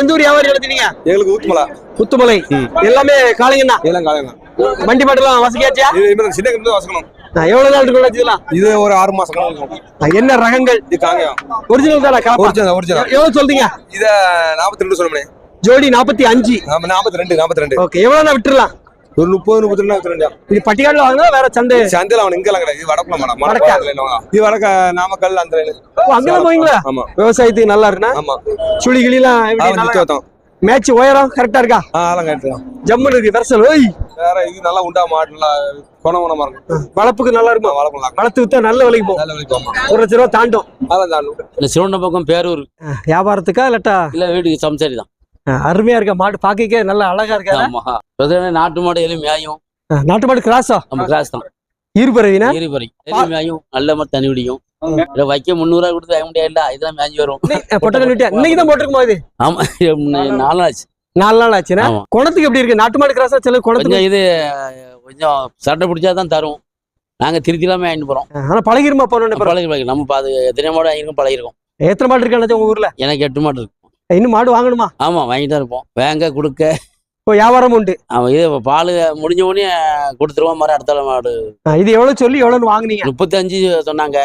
எந்த ஊர் வியாபாரி எழுதினீங்க எங்களுக்கு ஊத்துமலா. புத்துமலை எல்லாமே காளைங்கண்ணா? இதெல்லாம் காலையில வண்டி பாட்டுலாம் வசதியாச்சா சின்ன கிட்ட வசக்கணும். எவ்வளவு நாள் இருக்கும் இதெல்லாம் இது ஒரு ஆறு மாசம் என்ன ரகங்கள்? இது காங்கயம் ஒரிஜினல் தானே காப்பா? ஒரிஜினல் ஒரிஜினல் எவ்வளவு சொல்றீங்க? இத நாற்பத்தி ரெண்டு சொல்லணும் ஜோடி நாற்பத்தி அஞ்சு. நாம நாற்பத்தி ரெண்டு நாற்பத்தி ரெண்டு ஓகே எவ்வளவு விட்டுறலாம்? ஒரு முப்பது முப்பத்தி ரெண்டு ரெண்டு இது பட்டிக்காடுல வாங்கினா வேற சந்தை. சந்தையில் அவன் இங்கெல்லாம் கிடையாது. இது வடக்குல மேடம் வடக்கா? இது வடக்க நாமக்கல் அந்த அங்கெல்லாம் போவீங்களா? ஆமா. விவசாயத்துக்கு நல்லா இருக்குண்ணா ஆமா. சுழி கிளிலாம் மேட்ச் உயரம் கரெக்டா இருக்கா? அதெல்லாம் ஜம்முன்னு இருக்கு வெரசல். ஓய்! வேற இது நல்லா உண்டா மாடு? நல்லா குணம் வளர்ப்புக்கு நல்லா இருக்கும்? வளர்க்கலாம் வளர்த்து வித்தா நல்ல விலைக்கு போகும் நல்ல ஒரு லட்ச ரூபா தாண்டும். இந்த சிவண்ட பக்கம் பேரூர். வியாபாரத்துக்கா இல்லாட்டா? இல்ல வீட்டுக்கு சம்சாரி தான். அருமையா இருக்கா மாடு? பாக்கவே நல்லா அழகா இருக்கா? ஆமா. நாட்டு மாடு எல்லாம் மேயும். நாட்டு மாடு கிராஸா? நம்ம கிளாஸ் தான். இருபறவினா? ஈரிபறை நல்ல மாதிரி தண்ணி பிடிக்கும் வைக்க முந்நூறுவா கொடுத்து வைக்க முடியாது இதெல்லாம் மேய்ஞ்சி வரும். இன்னைக்கு தான் போட்டிருக்குமா இது? ஆமா நாலு நாள். ஆச்சு. நாலு நாள் ஆச்சுன்னா. குணத்துக்கு எப்படி இருக்கு? நாட்டு மாடு கிராஸா சில குணத்துக்கு இது கொஞ்சம் சட்டை பிடிச்சா தான் தரும். நாங்க திருத்திலாமே வாங்கிட்டு போறோம். ஆனா பழகிருமா பழகி பழகி நம்ம பாது எத்தனை மாடு வாங்கிருக்கோம் பழகிருக்கோம். எத்தனை மாடு இருக்கு உங்க ஊர்ல? எனக்கு எட்டு மாடு இருக்கு. இன்னும் மாடு வாங்கணுமா? ஆமா வாங்கிட்டு தான் இருப்போம். வேங்க கொடுக்க. இப்போ வியாபாரம் உண்டு. அவன் இது பால் முடிஞ்ச உடனே கொடுத்துருவோம் மாதிரி அடுத்த மாடு. இது எவ்வளவு சொல்லி எவ்வளவுன்னு வாங்குனீங்க? முப்பத்தி அஞ்சு சொன்னாங்க.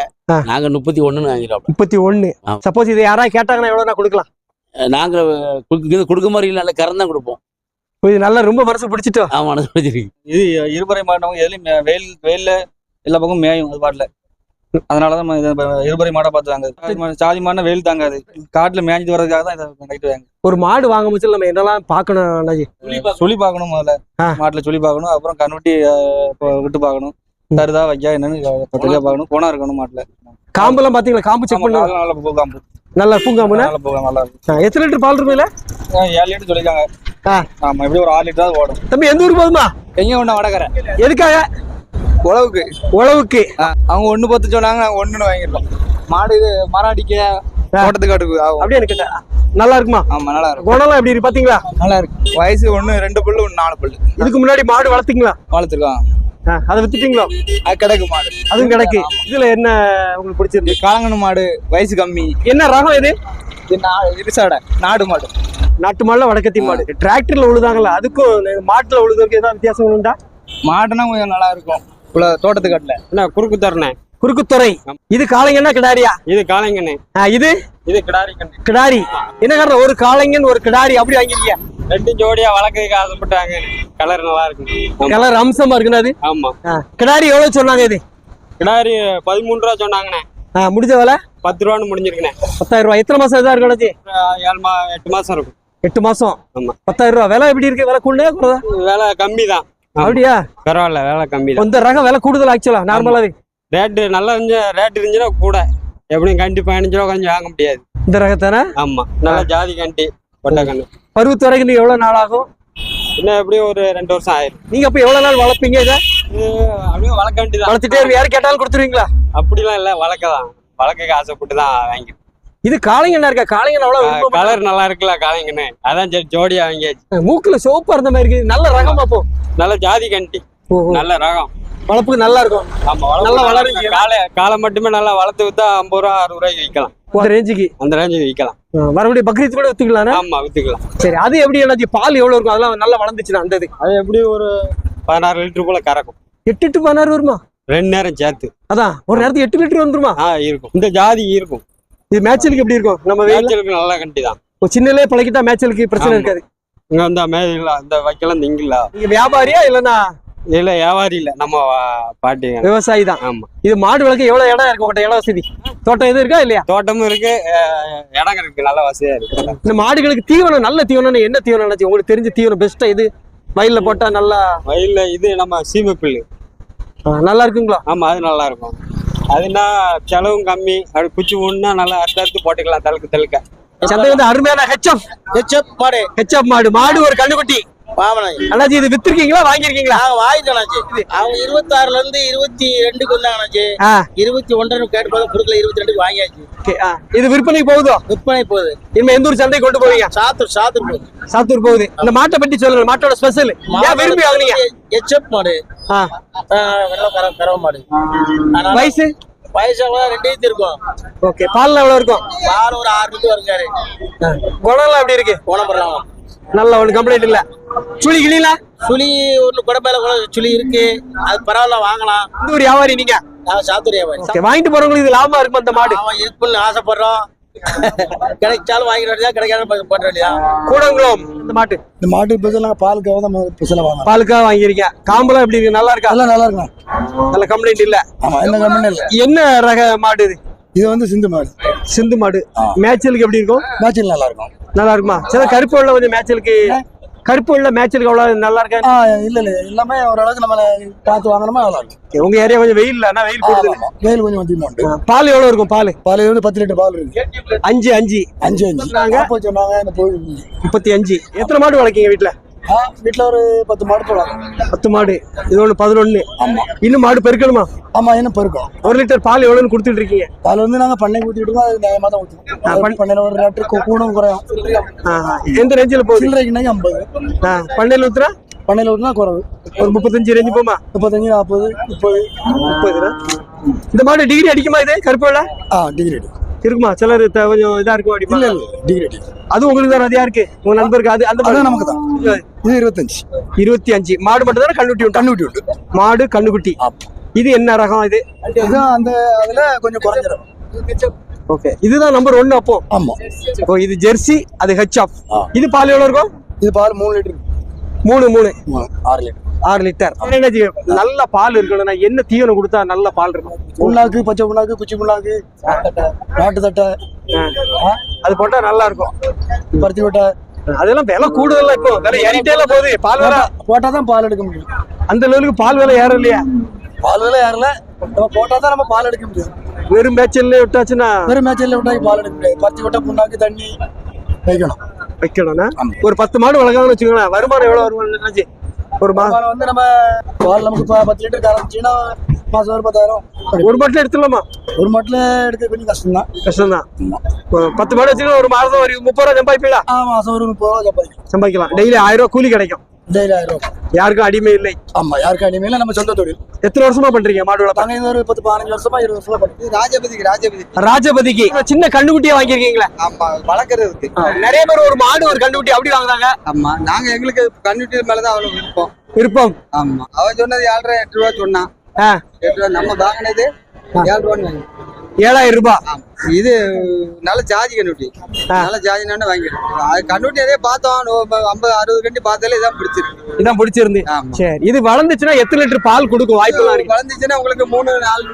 நாங்க முப்பத்தி ஒண்ணுன்னு வாங்கிடுறோம் முப்பத்தி ஒண்ணு. சப்போஸ் இது யாராவது கேட்டாங்கன்னா எவ்வளவு நான் கொடுக்கலாம். நாங்க கொடுக்க கொடுக்க மாதிரி நல்ல கறந்து தான் கொடுப்போம். இது நல்லா ரொம்ப மனசு பிடிச்சிட்டோம். ஆமா மனசு பிடிச்சிருக்கு. இது இருபறை மாட்டவங்க எதுலையும் வெயில் வெயில்ல எல்லா பக்கமும் மேயும் அது பாட்டுல அதனாலதான் நம்ம இதை இருபறை மாடை பார்த்து வாங்குது சாதி மாடு- சாதி மாடுனா வெயில் தாங்காது. காட்டுல மேய்ஞ்சிட்டு வர்றதுக்காக தான் இதை நைட்டு வாங்க ஒரு மாடு வாங்க முச்சில் நம்ம என்னெல்லாம் பார்க்கணும் அண்ணாஜி? சொல்லி பார்க்கணும். முதல்ல. மாட்டுல சொல்லி பார்க்கணும். அப்புறம் கண்ணுட்டி விட்டு பார்க்கணும். தருதா வைக்கா என்னன்னு தெளிவா பார்க்கணும். குணம் இருக்கணும் மாட்டுல. காம்பெல்லாம் பாத்தீங்களா காம்பு செக் பண்ணு. நல்லா போகாம நல்லா பூங்காமுன்னா நல்லா போகும் நல்லா இருக்கும். எத்தனை லிட்டர் பால் இருக்குல்ல ஏழு லிட்டர் சொல்லிருக்காங்க. ஆமா எப்படி ஒரு ஆறு லிட்டராவது ஓடும். தம்பி எந்த ஊர் போதுமா எங்க ஒண்ணு வடகரை. எதுக்காக? உழவுக்கு. உழவுக்கு. அவங்க ஒண்ணு பத்து சொன்னாங்க நாங்க ஒண்ணுன்னு வாங்கிருக்கோம் மாடு இது மரம் அடிக்க தோட்டத்துக்கு ஆகும். அப்படியே எனக்கு நல்லா இருக்குமா? ஆமா நல்லா இருக்கும். குணம்லாம் எப்படி இருக்கு பாத்தீங்களா? நல்லா இருக்கு. வயசு ஒண்ணு ரெண்டு புல்லு ஒண்ணு நாலு புல்லு. இதுக்கு முன்னாடி மாடு வளர்த்தீங்களா? வளர்த்துருக்கான் ஆ, அதை வித்துட்டீங்களா? அது கிடக்கு மாடு. அதுவும் கிடக்கு. இதுல என்ன உங்களுக்கு பிடிச்சிருக்கு? காலங்கனு மாடு வயசு கம்மி. என்ன ரகம் இது? இருசாடை நாடு மாடு. நாட்டு மாடுல வடக்கத்தி மாடு. டிராக்டர்ல உழுதாங்கல்ல அதுக்கும் மாட்டுல உழுதுக்கு ஏதாவது வித்தியாசம் உண்டா? மாடுனா கொஞ்சம் நல்லா இருக்கும். இவ்வளோ தோட்டத்து காட்டுல. என்ன குறுக்கு தரணே குறுக்குத்துறை இது காளைங்கன்னா கிடாரியா? இது காளைங்கண்ணே. இது? இது கிடாரி. கண்ணு கிடாரி என்ன காரணம் ஒரு காளைங்கன் ஒரு கிடாரி அப்படி வாங்கிருக்கீங்க? ரெண்டு ஜோடியா வளர்க்கறதுக்கு ஆசைப்பட்டாங்க. கலர் நல்லா இருக்கு கலர் அம்சமா இருக்குண்ணா அது? ஆமா. கிடாரி எவ்வளவு சொன்னாங்க இது? கிடாரி பதிமூணு ரூபா சொன்னாங்கண்ணே. முடிஞ்ச வேலை? பத்து ரூபான்னு முடிஞ்சிருக்கண்ணே. பத்தாயிரம் ரூபாய். எத்தனை மாசம் இதா இருக்கும் ஏழு மா எட்டு மாசம் இருக்கும். எட்டு மாசம்? ஆமா. பத்தாயிரம் ரூபாய். விலை எப்படி இருக்கு? விலை குறதா விலை கம்மி தான் அப்படியா? பரவாயில்ல விலை கம்மி இந்த ரகம் விலை கூடுதல் ஆக்சுவலா நார்மலாவே ரேட்டு நல்லா இருந்துச்சு ரேட் இருந்துச்சுன்னா கூட எப்படியும் கண்டி பதினஞ்சு ரூபா கொஞ்சம் வாங்க முடியாது. இந்த ரகத்தானே? ஆமா நல்லா ஜாதி கண்டி கொட்டை கண்ணு. பருவத்து வரைக்கும் நீ எவ்வளவு நாள் ஆகும்? இன்னும் எப்படியும் ஒரு ரெண்டு வருஷம் ஆயிரும். நீங்க அப்ப எவ்வளவு நாள் வளர்ப்பீங்க இதை? அப்படியே வளர்க்க வேண்டியதான் வளர்த்துட்டே இருக்கு யாரு கேட்டாலும் கொடுத்துருவீங்களா? அப்படிலாம் இல்ல வளர்க்க தான் வளர்க்க ஆசைப்பட்டு தான் வாங்கி இது காளைங்க என்ன இருக்கா? காளைங்க அவ்வளவு. கலர் நல்லா இருக்குல்ல காளைங்கன்னு. அதான் சரி ஜோடியா வாங்கியாச்சு. மூக்குல சோப்பா இருந்த மாதிரி இருக்கு நல்ல ரகமா போ நல்ல ஜாதி கண்டி. நல்ல ரகம். வளர்ப்புக்கு நல்லா இருக்கும். ஆமா நல்லா. வளருது காலை காலை மட்டுமே நல்லா வளர்த்து வித்தா ஐம்பது ரூபா அறுபது ரூபாய்க்கு விற்கலாம் இந்த ரேஞ்சுக்கு அந்த ரேஞ்சுக்கு விற்கலாம் மறுபடியும் பக்ரீத் கூட வித்துக்கலாம் ஆமா வித்துக்கலாம். சரி அது எப்படி என்னாச்சு? பால் எவ்வளவு இருக்கும்? அதெல்லாம் நல்லா வளர்ந்துச்சுன்னா அந்த இது. அது எப்படி ஒரு பதினாறு லிட்டர் போல கறக்கும். எட்டு டு பதினாறு வருமா? ரெண்டு நேரம் சேர்த்து. அதான் ஒரு நேரத்துக்கு எட்டு லிட்டர் வந்துருமா? ஆ இருக்கும். இந்த ஜாதி இருக்கும். இது மேட்சலுக்கு எப்படி இருக்கும்? நம்ம வெயில மேய்ச்சலுக்கு நல்ல கண்டி தான் சின்னலே பழகிட்டா மேட்சலுக்கு பிரச்சனை. இருக்காது. இங்க வந்தா மேல அந்த வைக்கலாம் திங்கல நீங்க வியாபாரியா இல்லன்னா? இல்ல வியாபாரி இல்ல நம்ம பாட்டிங்க விவசாயி தான். ஆமா. இது மாடு வளர்க்க எவ்வளவு இடம் இருக்கு உங்கள்கிட்ட இடம் வசதி? தோட்டம் எதுவும் இருக்கா இல்லையா? தோட்டமும் இருக்கு இடம் இருக்கு நல்ல வசதியா இருக்கு. இந்த மாடுகளுக்கு தீவனம் நல்ல தீவனம் என்ன தீவனம் நினைச்சு? உங்களுக்கு தெரிஞ்ச தீவனம் பெஸ்டா இது? வயல்ல போட்டா நல்லா வயல்ல இது நம்ம சீமை புல்லு நல்லா இருக்குங்களா? ஆமா அது நல்லா இருக்கும். அதுனா செலவும் கம்மி. அப்படி குச்சி ஒண்ணுனா நல்லா அறுத்து அறுத்து போட்டுக்கலாம் தழுக்கு தழுக்க. சந்தை வந்து அருமையான ஹெச்எப் ஹெச்எப் மாடு. ஹெச்எப் மாடு மாடு ஒரு கண்ணுக்குட்டி அண்ணாச்சி இது வித்திருக்கீங்களா வாங்கியிருக்கீங்களா? நாங்க வாங்கிட்டோம்னாச்சு அவங்க இருபத்தி ஆறுல இருந்து இருபத்தி ரெண்டுக்கு வந்தாங்கண்ணாச்சு இருபத்தி ஒன்றரை கேட்டு கொடுக்கல இருபத்தி ரெண்டுக்கு வாங்கியாச்சு. இது விற்பனைக்கு போகுதோ? விற்பனை போகுது. இனிமே எந்த ஊர் சந்தை கொண்டு போவீங்க? சாத்தூர் சாத்தூர் போகுது. சாத்தூர் போகுது. இந்த மாட்டை பற்றி சொல்லுங்க மாட்டோட ஸ்பெஷல் ஏன் விரும்பி வாங்குனீங்க? ஹெச்எப் மாடு. ஆ. ஆ, வெள்ளை கர கறவை மாடு. வயசு? வயசாக ரெண்டையும் இருக்கும் ஓகே பால்ல எவ்வளவு இருக்கும்? பால் ஒரு ஆறு லிட்டர் வருங்காரு குணம்லாம் எப்படி இருக்கு? குணப்படலாம் நல்ல ஒன்று கம்ப்ளைண்ட் இல்ல. சுழி கிளிங்களா? சுழி ஒன்று குடம்பேல கூட சுழி இருக்கு. அது பரவாயில்ல வாங்கலாம். இந்த ஒரு வியாபாரி நீங்க? நான் ஓகே வாங்கிட்டு போறவங்களுக்கு இது லாபமா இருக்கும் அந்த மாடு? அவன் இருக்குன்னு ஆசைப்படுறோம். கிடைச்சாலும் வாங்கிட வேண்டியதா கிடைக்காத வேண்டியதா கூடங்குளம். இந்த மாட்டு. இந்த மாட்டு நாங்கள் பாலுக்காக தான் ஸ்பெஷலாக வாங்க. பாலுக்காக வாங்கியிருக்கீங்க. காம்பெல்லாம் எப்படி இருக்கு? நல்லா இருக்கா? அதெல்லாம் நல்லா இருக்கும் நல்ல கம்ப்ளைண்ட் இல்ல. இல்லை. என்ன ரக மாடு இது? இது வந்து சிந்து மாடு. சிந்து மாடு. மேய்ச்சலுக்கு எப்படி இருக்கும்? மேட்சில் நல்லா இருக்கும். நல்லா இருக்குமா? சில கருப்பு உள்ள கொஞ்சம் மேய்ச்சலுக்கு கருப்பு உள்ள மேய்ச்சலுக்கு அவ்வளவு நல்லா இருக்கா? இல்லை இல்லை. எல்லாமே ஓரளவுக்கு நம்மளை பார்த்து வாங்கினோமா நல்லா இருக்கும் உங்க ஏரியா கொஞ்சம் வெயில் ஆனா வெயில் போடுது வெயில் கொஞ்சம் அதிகமாக உண்டு பால் எவ்வளவு இருக்கும் பால்? பால் வந்து பத்து லிட்டர் பால் இருக்கு. அஞ்சு அஞ்சு. அஞ்சு அஞ்சு. சொன்னாங்க. போய் முப்பத்தி அஞ்சு. எத்தனை மாடு வளர்க்கீங்க வீட்டுல வீட்டில் ஒரு பத்து மாடு போடலாம். பத்து மாடு. இது ஒண்ணு பதினொன்னு. இன்னும் மாடு பெருக்கணுமா? ஆமாம் இன்னும் பெருக்கும். ஒரு லிட்டர் பால் எவ்வளவுன்னு கொடுத்துட்டு இருக்கீங்க? பால் வந்து நாங்கள் பண்ணைக்கு ஊற்றி விடுவோம் அது நியாயமாக தான் ஊற்றுவோம் பண்ணையில் ஒரு லிட்டர் கூடும் குறையும். எந்த ரேஞ்சில் போகுது? சில்லறைக்குனாக்கி ஐம்பது. ஆ, பண்ணையில் ஊத்துறா பண்ணையில் ஊற்றினா குறவு. ஒரு முப்பத்தஞ்சு ரேஞ்சு போமா முப்பத்தஞ்சு நாற்பது முப்பது. முப்பதுனா இந்த மாடு டிகிரி அடிக்குமா இது? கருப்பு? ஆ டிகிரி அடி. இருக்குமா? சிலர் கொஞ்சம் இதா இருக்கும் அடிமா இல்லை டிகிரி அடி. அது உங்களுக்கு தான் அதிகா இருக்கு. உங்க நண்பருக்கு அது அந்த அதான் நமக்கு தான். இது இருபத்தஞ்சு. இருபத்தி அஞ்சு. மாடு மட்டும் தானே கண்ணுட்டி உண்டா? கண்ணுட்டி உண்டு. மாடு கண்ணுக்குட்டி. இது என்ன ரகம் இது? இதுதான் அந்த அதில் கொஞ்சம் குறைஞ்சிடும் ஓகே இதுதான் நம்பர் ஒன்னு அப்போ. ஆமாம் ஓ இது ஜெர்சி அது ஹெச் ஆஃப். இது பால் எவ்வளவு இருக்கும்? இது பால் மூணு லிட்டர். மூணு மூணு. ஆறு லிட்டர். ஆறு லிட்டர். என்னது நல்ல பால் இருக்கணும்னா என்ன தீவனம் கொடுத்தா நல்ல பால் இருக்கும்? புண்ணாக்கு பச்சை புண்ணாக்கு குச்சி புண்ணாக்கு நாட்டு தட்டை. அது போட்டா நல்லா இருக்கும் பருத்தி கொட்டை அதெல்லாம் விலை கூடுதல்ல இப்போ. விலை ஏறிட்டே போகுது. பால் விலை போட்டால் தான் பால் எடுக்க முடியும். அந்த லெவலுக்கு பால் விலை ஏற இல்லையா பால் விலை யாரில் நம்ம போட்டால் தான் நம்ம பால் எடுக்க முடியும். வெறும் மேய்ச்சல்ல விட்டாச்சுன்னா? வெறும் மேட்சில் விட்டாக்கி பால் எடுக்க முடியாது. பருத்தி கொட்டை புண்ணாக்கு தண்ணி வைக்கணும். வைக்கணும்னா? ஒரு பத்து மாடு வளர்க்காங்கன்னு வச்சுக்கோங்களேன். வருமானம் எவ்வளவு வருமானம் நினைச்சு ஒரு மா பால் வந்து நம்ம பால் நமக்கு பத்து லிட்டர் கறந்துச்சுன்னா மாதம் ஒரு பத்தாயிரம். ஒரு மாட்டில் எடுத்துடலாமா? ஒரு மாட்டில் எடுக்க கொஞ்சம் கஷ்டம் தான் கஷ்டம் தான் பத்து மாடு வச்சுக்கணும் ஒரு மாதம் ஒரு முப்பது ரூபா சம்பாதிப்பீங்களா? ஆ மாதம் ஒரு முப்பது ரூபா சம்பாதிக்கலாம். சம்பாதிக்கலாம். டெய்லி ஆயிரம் ரூபா கூலி கிடைக்கும். டெய்லி ஆயிரம் ரூபா. யாருக்கும் அடிமை இல்லை. ஆமாம் யாருக்கு அடிமையில நம்ம சொந்த தொழில். எத்தனை வருஷமா பண்றீங்க மாடு வளர்ப்பு? நாங்கள் இது ஒரு பத்து பதினஞ்சு வருஷமா இருபது வருஷமா பண்ணுறோம் ராஜபதிக்கு ராஜபதி. ராஜபதிக்கு. சின்ன கண்ணுக்குட்டியா வாங்கியிருக்கீங்களா? ஆமா வளர்க்கறதுக்கு. நிறைய பேர் ஒரு மாடு ஒரு கண்ணுக்குட்டி அப்படி வாங்குறாங்க. ஆமா நாங்க எங்களுக்கு கண்ணுட்டி மேலதான் அவ்வளவு விருப்பம். விருப்பம். ஆமா அவன் சொன்னது ஏழரை எட்டு ரூபா சொன்னான் நம்ம வாங்கினது ஏழு ரூபான்னு வாங்கி ஏழாயிரம் ரூபாய். இது நல்ல ஜாதி கண்ணுட்டி. நல்ல ஜாதினான்னு வாங்கிடுறோம் அது கண்ணுட்டி நிறைய பார்த்தோம். ஐம்பது அறுபது கண்டி பார்த்தாலே இதான் பிடிச்சிருக்கு. இதான் பிடிச்சிருந்து. சரி. இது வளர்ந்துச்சுன்னா எத்தனை லிட்டர் பால் கொடுக்கும்? இருக்கு. வளர்ந்துச்சுன்னா உங்களுக்கு மூணு நாலு.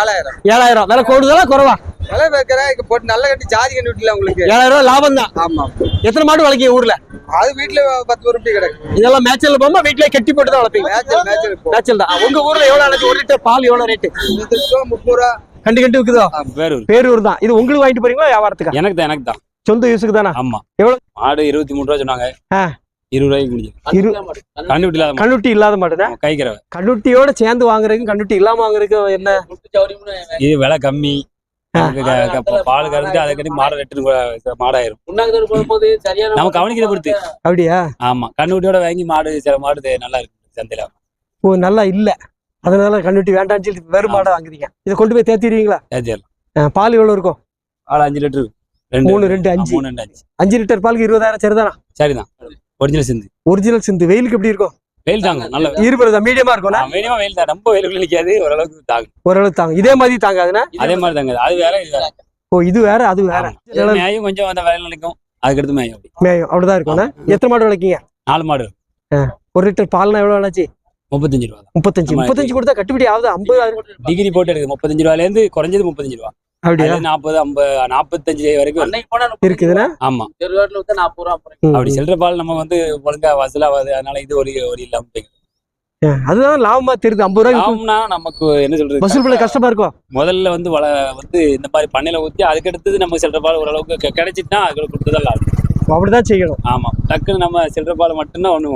ஏழாயிரம். ஏழாயிரம். விலை கூடுதலா குறவா? விலை வைக்கிற இப்ப போட்டு நல்ல கட்டி ஜாதி கண்ணுட்டில உங்களுக்கு. ஏழாயிரம் ரூபாய் லாபம் தான். ஆமா. எத்தனை மாடு வளர்க்கீங்க ஊர்ல? அது வீட்டுல பத்து ரூபாய் கிடக்கு. இதெல்லாம் மேட்சல்ல போமா வீட்லயே கட்டி போட்டு தான் வளர்ப்பீங்க? மேட்சல் மேட்சல் மேட்சல் தான். உங்க ஊர்ல எவ்வளவு அழைச்சு ஒரு லிட்டர் பால் எவ்வளவு ரேட்டு இருபது ரூபா முப்பது ரூபா. கண்டு கண்டு விக்குதோ? பேரூர் பேரூர் தான். இது உங்களுக்கு வாங்கிட்டு போறீங்களா வியாபாரத்துக்கா? எனக்கு தான் எனக்கு தான். சொந்த யூஸுக்கு தானே? ஆமா. எவ்வளவு? மாடு இருபத்தி மூணு ரூபா சொன்னாங்க. ஆ. இருபது ரூபாய்க்கு முடியும் கண்டுபிடி இல்லாத. கண்ணுட்டி இல்லாத மாடுதான் கைக்கிறவ கண்ணுட்டியோட சேர்ந்து வாங்குறதுக்கு கண்ணுட்டி இல்லாம வாங்குறதுக்கு என்ன? இது விலை கம்மி. பால் கறந்துட்டு அதை கட்டி மாடை ரெட்டு மாடாயிரும். நம்ம கவனிக்கிறத பொறுத்து. அப்படியா? ஆமா. கண்ணுட்டியோட வாங்கி மாடு சில மாடு நல்லா இருக்கு. சந்தையில. ஓ நல்லா இல்ல. அதனால கண்ணுட்டி வேண்டாம்னு சொல்லி வெறும் மாடை வாங்குறீங்க. இதை கொண்டு போய் தேத்திடுவீங்களா? ஏத்திடலாம் ஆ, பால் எவ்வளவு இருக்கும்? ஆள் அஞ்சு லிட்டரு. ரெண்டு. மூணு, ரெண்டு, ஆ, அஞ்சு. மூணு ரெண்டு அஞ்சு. அஞ்சு லிட்டர் பாலுக்கு இருபதாயிரம் சரிதானா? சரிதான். ஒரிஜினல் சிந்து. ஒரிஜினல் சிந்து. வெயிலுக்கு எப்படி இருக்கும்? வெயில் தாங்க நல்ல இருபது மீடியமா இருக்கும்னா? மினிமம் வெயில் தான் ரொம்ப வெயிலுக்குள்ள நிக்காது ஓரளவுக்கு தாங்க ஓரளவு தாங்க இதே மாதிரி தாங்காதுன்னா அதே மாதிரி தாங்க அது வேற இது வேற. ஓ இது வேற அது வேற. மேயும் கொஞ்சம் அந்த வேலை நினைக்கும் அதுக்கடுத்து மேயும் மேயும் அப்படிதான் இருக்கும்னா எத்தனை மாடு வளர்க்கீங்க? நாலு மாடு. ஒரு லிட்டர் பால்னா எவ்வளவு ஆச்சு முப்பத்தஞ்சு ரூபா முப்பத்தஞ்சு. முப்பத்தஞ்சு கொடுத்தா கட்டுப்படி ஆகுது? ஐம்பது டிகிரி போட்டு எடுக்குது முப்பத்தஞ்சு ரூபாயில இருந்து குறைஞ்சது முப்பத்தஞ்சு ரூபா. அப்படியா? நாற்பது ஐம்பது நாற்பத்தஞ்சு வரைக்கும் இருக்குதுன்னா? ஆமா. நாற்பது ரூபா. அப்படி சில்லற பால் நம்ம வந்து ஒழுங்கா வசூலாகாது அதனால இது ஒரு ஒரு இல்லாம அதுதான் லாபமா தெரியுது ஐம்பது ரூபாய்க்கு ஆம்னா நமக்கு என்ன சொல்றது? வசூல் பண்ண கஷ்டமா. இருக்கும். முதல்ல வந்து வள வந்து இந்த மாதிரி பண்ணையில ஊத்தி அதுக்கு அடுத்தது நம்ம சில்லற பால் ஓரளவுக்கு கிடைச்சிட்டுனா அதுக்கு கொடுத்துதான் லாபம். அப்படிதான் செய்யணும். ஆமா. டக்குன்னு நம்ம சில்லற பால் மட்டும்தான் ஒண்ணு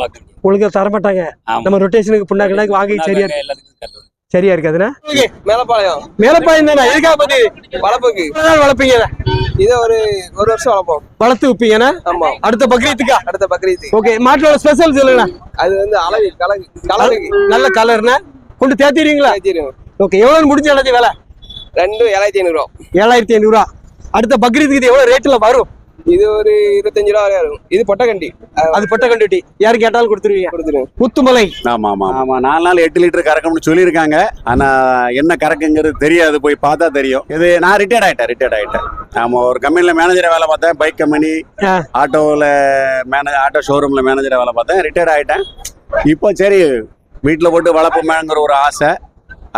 பாக்கணும் ஒழுங்கா தர மாட்டாங்க ஆமா. நம்ம ரொட்டேஷனுக்கு புண்ணாக்கு வாங்கி சரியா எல்லாத்துக்கும். சரியா இருக்காதுன்னா மேலப்பாளையம். மேலப்பாயம் தானே? எதுக்காக பத்தி வளர்ப்புக்கு வளர்ப்பீங்க இதை? ஒரு ஒரு வருஷம் வளர்ப்போம். வளர்த்து விப்பீங்கன்னா ஆமா. அடுத்த பக்ரீத்துக்கா? அடுத்த பக்ரீத்து ஓகே மாட்டோட ஸ்பெஷல் சொல்லுங்க அது வந்து அழகு கலகு கலருக்கு. நல்ல கலர்னா கொண்டு தேத்திடுவீங்களா தெரியும் ஓகே எவ்வளவு முடிஞ்ச அண்ணாச்சி வேலை? ரெண்டு ஏழாயிரத்தி ஐநூறு ரூபா. ஏழாயிரத்தி ஐநூறு ரூபா. அடுத்த பக்ரீத்துக்கு இது எவ்வளவு ரேட்ல வரும்? இது ஒரு இருபத்தஞ்சு ரூபா வரையும் வரும் இது பொட்டக்கண்டி. அது பட்ட கண்டுட்டி யாரு கேட்டாலும் கொடுத்துருவீங்க. கொடுத்துருங்க முத்துமலை ஆமா ஆமா ஆமா. நாலு நாள் எட்டு லிட்டர் கறக்கணும்னு சொல்லியிருக்காங்க. ஆனா என்ன கறக்குங்கிறது தெரியாது. போய் பார்த்தா தெரியும். இது நான் ரிட்டையர்ட் ஆயிட்டேன் ரிட்டையர்ட் ஆயிட்டேன். ஆமா ஒரு கம்பெனில மேனேஜரா வேலை பார்த்தேன். Bike company. ஆட்டோவில் மேனேஜ் ஆட்டோ ஷோரூம்ல மேனேஜரா வேலை பார்த்தேன். ரிட்டையர்ட் ஆயிட்டேன். இப்போ சரி வீட்டில் போட்டு வளர்ப்போமேங்கிற ஒரு ஆசை.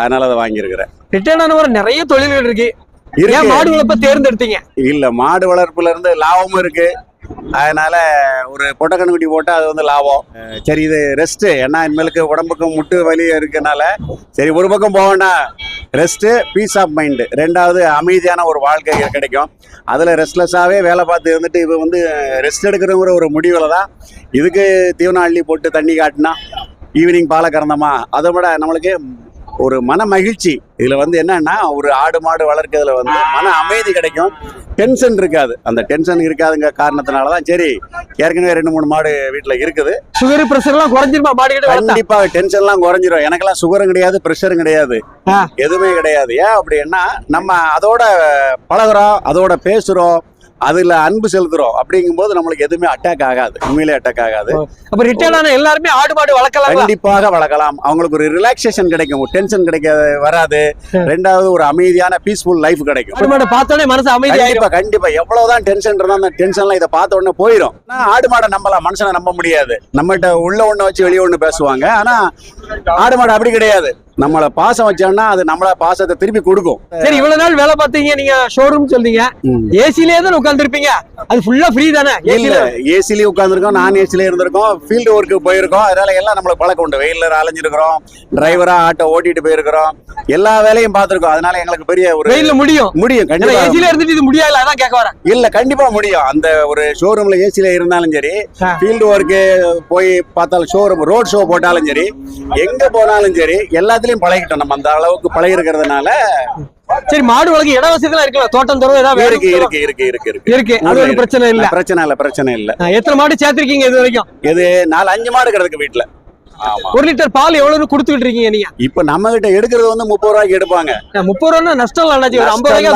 அதனால அதை வாங்கியிருக்கிறேன். ரிட்டையர்ட் ஆனவர நிறைய தொழில்கள் இருக்கு. மாடு வளர்ப்ப தேர்ந்தெடுத்தீங்க? இல்ல மாடு வளர்ப்புல இருந்து லாபமும் இருக்கு. அதனால ஒரு பொட்டக்கண்ணுக்குட்டி போட்டா அது வந்து லாபம். சரி இது ரெஸ்ட் ஏன்னா இனிமேலுக்கு உடம்புக்கு முட்டு வலி இருக்கனால சரி ஒரு பக்கம் போவேன்னா ரெஸ்ட் பீஸ் ஆஃப் மைண்டு ரெண்டாவது அமைதியான ஒரு வாழ்க்கை கிடைக்கும். அதில் ரெஸ்ட்லெஸ்ஸாகவே வேலை பார்த்து இருந்துட்டு இது வந்து ரெஸ்ட் எடுக்கிறங்கிற ஒரு முடிவில் தான் இதுக்கு தீவனம் அள்ளி போட்டு தண்ணி காட்டினா ஈவினிங் பாலை கறந்தோமா? அதை விட நம்மளுக்கு ஒரு மன மகிழ்ச்சி. இதுல வந்து என்னன்னா ஒரு ஆடு மாடு வளர்க்கறதுல வந்து மன அமைதி கிடைக்கும். டென்ஷன் இருக்காது. அந்த டென்ஷன் இருக்காதுங்க காரணத்தினால தான் சரி ஏற்கனவே ரெண்டு மூணு மாடு வீட்டுல இருக்குது. சுகர் பிரஷர் எல்லாம் குறைஞ்சிருமா? மாடு கிட்ட வளர்த்தா? கண்டிப்பா டென்ஷன்லாம் குறைஞ்சிரும். எனக்கெல்லாம் சுகரும் கிடையாது ப்ரெஷரும் கிடையாது. எதுவுமே கிடையாது. ஏன் அப்படின்னா நம்ம அதோட பழகுறோம் அதோட பேசுறோம். அதுல அன்பு செலுத்துறோம் அப்படிங்கும்போது நம்மளுக்கு எதுவுமே அட்டாக் ஆகாது. உண்மையிலே அட்டாக் ஆகாது. அப்ப ரிட்டையர்ட் ஆன எல்லாருமே ஆடு மாடு வளர்க்கலாம். கண்டிப்பாக வளர்க்கலாம். அவங்களுக்கு ஒரு ரிலாக்ஸேஷன் கிடைக்கும். டென்ஷன் கிடைக்க வராது. ரெண்டாவது ஒரு அமைதியான பீஸ்ஃபுல் லைஃப் கிடைக்கும். ஆடு மாடு பார்த்தோன்னே மனசு அமைதி ஆயிரும் கண்டிப்பா கண்டிப்பா. எவ்வளவுதான் டென்ஷன் இருந்தா அந்த டென்ஷன்லாம் இதை பார்த்த உடனே போயிடும் ஆனா, ஆடு மாடை நம்பலாம் மனுஷனை நம்ப முடியாது. நம்மகிட்ட உள்ள ஒண்ணு வச்சு வெளியே ஒண்ணு பேசுவாங்க. ஆனா ஆடு மாடு அப்படி கிடையாது. நம்மள பாசம் வச்சோம்னா அது நம்மள பாசத்தை திருப்பி கொடுக்கும். சரி இவ்வளவு நாள் வேலை பார்த்தீங்க. நீங்க ஷோரூம் சொல்றீங்க. ம். ஏசிலேயே தான் உட்கார்ந்துருப்பீங்க. அது ஃபுல்லா ஃப்ரீ தானே? இல்ல ஏசில ஏசிலயே உட்காந்துருக்கோம் நான் ஏசில இருந்திருக்கோம் ஃபீல்டு ஒர்க்கு போயிருக்கோம். அதனால எல்லாம் நம்மளுக்கு பழக்கம் உண்டு. வெயில்ல அலைஞ்சிருக்கிறோம் டிரைவரா ஆட்டோ ஓட்டிட்டு போயிருக்கிறோம். எல்லா வேலையும் பார்த்திருக்கோம். அதனால எங்களுக்கு பெரிய ஒரு வெயில்ல முடியும். முடியும் கண்டிப்பா. ஏசில இருந்துட்டு இது முடியாது அதான் கேட்க வரேன். இல்ல கண்டிப்பா முடியும். அந்த ஒரு ஷோரூம்ல ஏசில இருந்தாலும் சரி. ஃபீல்டு ஒர்க்கு போய் பார்த்தாலும் ஷோரூம் ரோட் ஷோ போட்டாலும் சரி எங்க போனாலும் சரி எல்லாத்துலயும் பழகிட்டோம். நம்ம அந்த அளவுக்கு பழகி இருக்கிறதுனால சரி மாடு வளர்க்க இட வசதி எல்லாம் இருக்குல்ல? தோட்டம் தரும் ஏதாவது இருக்கு இருக்கு இருக்கு இருக்கு இருக்கு. இருக்கு. அது ஒரு பிரச்சனை இல்ல? பிரச்சனை இல்ல பிரச்சனை இல்ல. எத்தனை மாடு சேர்த்திருக்கீங்க இது வரைக்கும் இது நாலு அஞ்சு மாடு கிடக்கு வீட்டுல ஒரு லிட்டர் பால் எவ்வளவு கொடுத்துக்கிட்டு இருக்கீங்க நீங்க? இப்ப நம்ம கிட்ட எடுக்கிறது வந்து முப்பது ரூபாய்க்கு எடுப்பாங்க. முப்பது ரூபா நஷ்டம் அண்ணாச்சி. ஒரு ஐம்பது ரூபாய்க்கு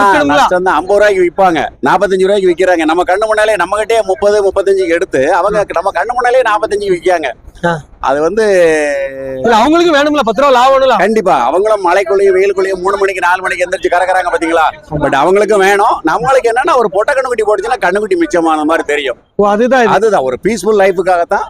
தான் ஐம்பது ரூபாய்க்கு விற்பாங்க நாற்பத்தஞ்சு ரூபாய்க்கு விற்கிறாங்க நம்ம கண்ணு முன்னாலே நம்ம கிட்டே முப்பது முப்பத்தஞ்சுக்கு எடுத்து அவங்க நம்ம கண்ணு முன்னாலே நாற்பத்தஞ்சுக்கு விற்காங்க. அது வந்து அவங்களுக்கு வேணும்ல? பத்து ரூபா லாபம் வேணும்ல? கண்டிப்பா. அவங்களும் மழைக்குள்ளேயும் வெயிலுக்குள்ளேயும் மூணு மணிக்கு நாலு மணிக்கு எந்திரிச்சு கறக்குறாங்க பாத்தீங்களா? பட் அவங்களுக்கும் வேணும். நம்மளுக்கு என்னன்னா ஒரு பொட்டை கண்ணுக்குட்டி போட்டுச்சுன்னா கண்ணுக்குட்டி மிச்சமான மாதிரி தெரியும். அதுதான். அதுதான். ஒரு பீஸ்ஃபுல் லைஃபுக்காகத்தான்